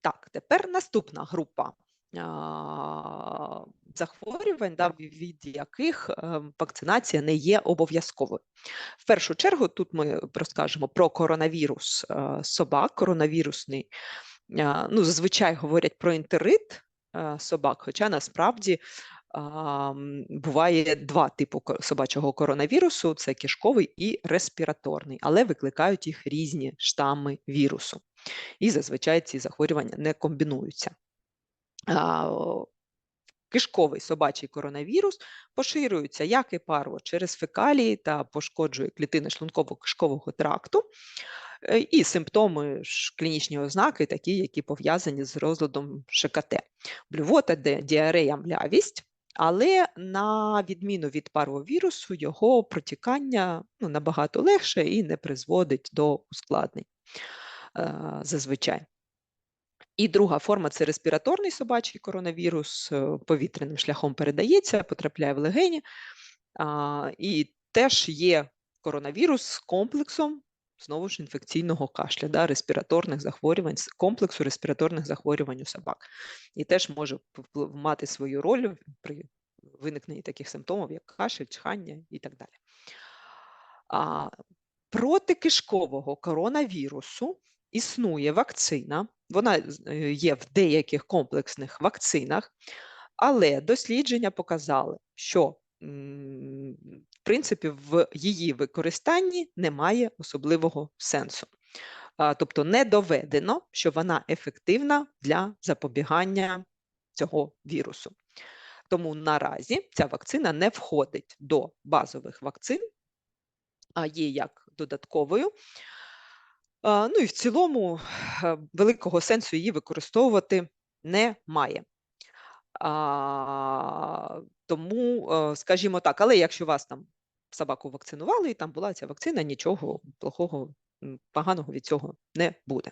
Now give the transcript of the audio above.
Так, тепер наступна група захворювань, да, від яких е, вакцинація не є обов'язковою. В першу чергу тут ми розкажемо про коронавірус е, собак, коронавірусний. е, Ну, зазвичай говорять про інтерит собак, хоча насправді буває два типи собачого коронавірусу: це кишковий і респіраторний, але викликають їх різні штами вірусу. І зазвичай ці захворювання не комбінуються. Кишковий собачий коронавірус поширюється як і парво через фекалії та пошкоджує клітини шлунково-кишкового тракту. Е, І симптоми клінічні ознаки, такі, які пов'язані з розладом ШКТ. Блювота, діарея, млявість, але на відміну від парвовірусу, його протікання ну, набагато легше і не призводить до ускладнень зазвичай. І друга форма це респіраторний собачий коронавірус, е, повітряним шляхом передається, потрапляє в легені. І теж є коронавірус з комплексом знову ж інфекційного кашля, да, респіраторних захворювань, комплексу респіраторних захворювань у собак. І теж може мати свою роль при виникненні таких симптомів, як кашель, чхання і так далі. Проти кишкового коронавірусу існує вакцина, вона е, є в деяких комплексних вакцинах, але дослідження показали, що в принципі в її використанні немає особливого сенсу. Тобто не доведено, що вона ефективна для запобігання цього вірусу. Тому наразі ця вакцина не входить до базових вакцин, а є як додатковою. Ну і в цілому е, великого сенсу її використовувати немає. А, тому, е, скажімо так, але якщо вас там собаку вакцинували, і там була ця вакцина, нічого плохого, поганого від цього не буде.